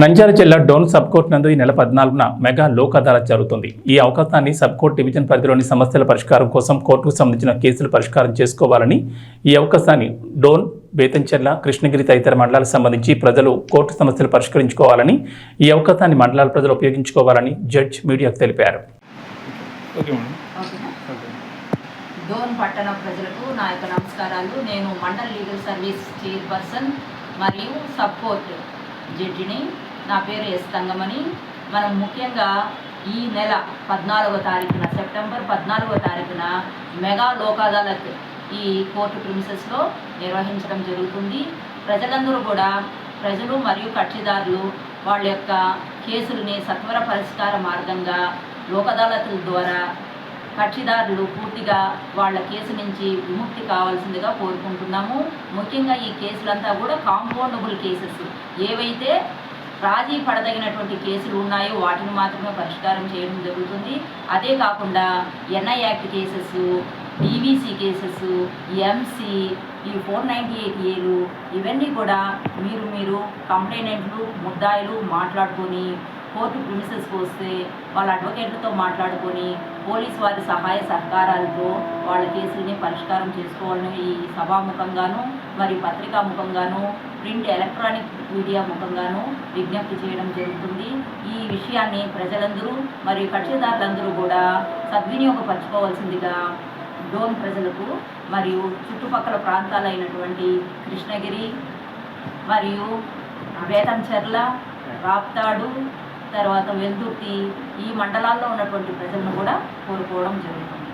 నంద్యాల జిల్లా Dhone sub court నందు ఈ నెల పద్నాలుగున మెగా లోక్ అదాలత్ జరుగుతుంది. ఈ అవకాశాన్ని సబ్ కోర్టు డివిజన్ పరిధిలోని సమస్యల పరిష్కారం కోసం కోర్టుకు సంబంధించిన కేసులు పరిష్కారం చేసుకోవాలని ఈ అవకాశాన్ని డోన్ బేతంచెర్ల కృష్ణగిరి తదితర మండలాలకు సంబంధించి ప్రజలు కోర్టు సమస్యలు పరిష్కరించుకోవాలని ఈ అవకాశాన్ని మండలాల ప్రజలు ఉపయోగించుకోవాలని జడ్జ్ మీడియాకు తెలిపారు. Okay madam. ఓకేనా ఓకే డోన్ పట్టణ ప్రజలకు నా యొక్క నమస్కారాలు. నేను మండల్ లీగల్ సర్వీస్ చైర్పర్సన్ మరియు సపోర్ట్ జడ్జిని నా పేరు ఎస్ తంగమని మనం ముఖ్యంగా ఈ నెల పద్నాలుగో తారీఖున సెప్టెంబర్ పద్నాలుగో తారీఖున మెగా లోక్ అదాలత్ ఈ కోర్టు ప్రిమిసెస్లో నిర్వహించడం జరుగుతుంది. ప్రజలందరూ కూడా ప్రజలు మరియు కక్షిదారులు వాళ్ళ యొక్క కేసులని సత్వర పరిష్కార మార్గంగా లోక్ అదాలతుల ద్వారా కక్షిదారులు పూర్తిగా వాళ్ళ కేసు నుంచి విముక్తి కావాల్సిందిగా కోరుకుంటున్నాము. ముఖ్యంగా ఈ కేసులంతా కూడా కాంపౌండబుల్ కేసెస్. ఏవైతే రాజీ పడదగినటువంటి కేసులు ఉన్నాయో వాటిని మాత్రమే పరిష్కారం చేయడం జరుగుతుంది. అదే కాకుండా NI act cases DVC cases MC ఈ ఫోర్ నైంటీ ఎయిట్ ఏలు ఇవన్నీ కూడా మీరు మీరు కంప్లైనెంట్లు ముద్దాయిలు మాట్లాడుకొని కోర్టు ప్రిమిసెస్కి వస్తే వాళ్ళ అడ్వకేట్లతో మాట్లాడుకొని పోలీస్ వారి సహాయ సహకారాలతో వాళ్ళ కేసుల్ని పరిష్కారం చేసుకోవాలని ఈ సభాముఖంగాను మరి పత్రికాముఖంగాను ప్రింట్ ఎలక్ట్రానిక్ మీడియా ముఖంగానూ విజ్ఞప్తి చేయడం జరుగుతుంది. ఈ విషయాన్ని ప్రజలందరూ మరియు కక్షిదారులందరూ కూడా సద్వినియోగపరచుకోవాల్సిందిగా డోన్ ప్రజలకు మరియు చుట్టుపక్కల ప్రాంతాలైనటువంటి కృష్ణగిరి మరియు వేతంచెర్ల రాప్తాడు తర్వాత వెల్దుర్తి ఈ మండలాల్లో ఉన్నటువంటి ప్రజలను కూడా కోరుకోవడం జరుగుతుంది.